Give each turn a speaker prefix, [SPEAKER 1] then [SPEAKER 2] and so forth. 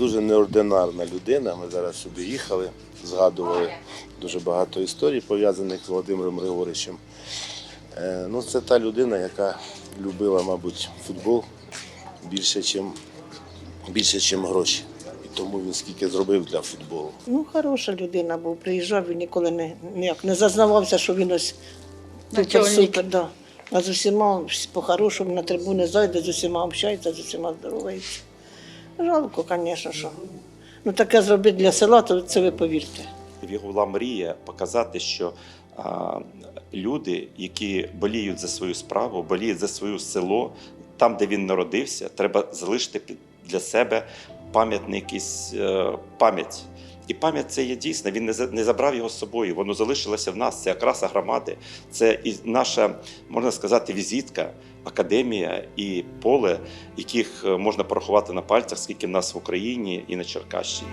[SPEAKER 1] дуже неординарна людина. Ми зараз сюди їхали, згадували дуже багато історій, пов'язаних з Володимиром Григоровичем. Е, Ну, це та людина, яка любила, мабуть, футбол більше, ніж більше, чим гроші. І тому він скільки зробив для футболу.
[SPEAKER 2] Ну, хороша людина був. Приїжджав, він ніколи не, ніяк не зазнавався, що він ось супер, супер. Да. А з усіма по-хорошому на трибуни зайде, з усіма общається, з усіма здоровається. Жалко, звісно, що. Ну таке зробити для села, то це ви повірте.
[SPEAKER 3] Його була мрія показати, що а, люди, які боліють за свою справу, боліють за своє село, там, де він народився, треба залишити для себе пам'ятний якийсь е, пам'ять. І пам'ять це є дійсна. Він не забрав його з собою. Воно залишилося в нас. Це окраса громади, це і наша, можна сказати, візитка, академія і поле, яких е, можна порахувати на пальцях, скільки в нас в Україні і на Черкащині.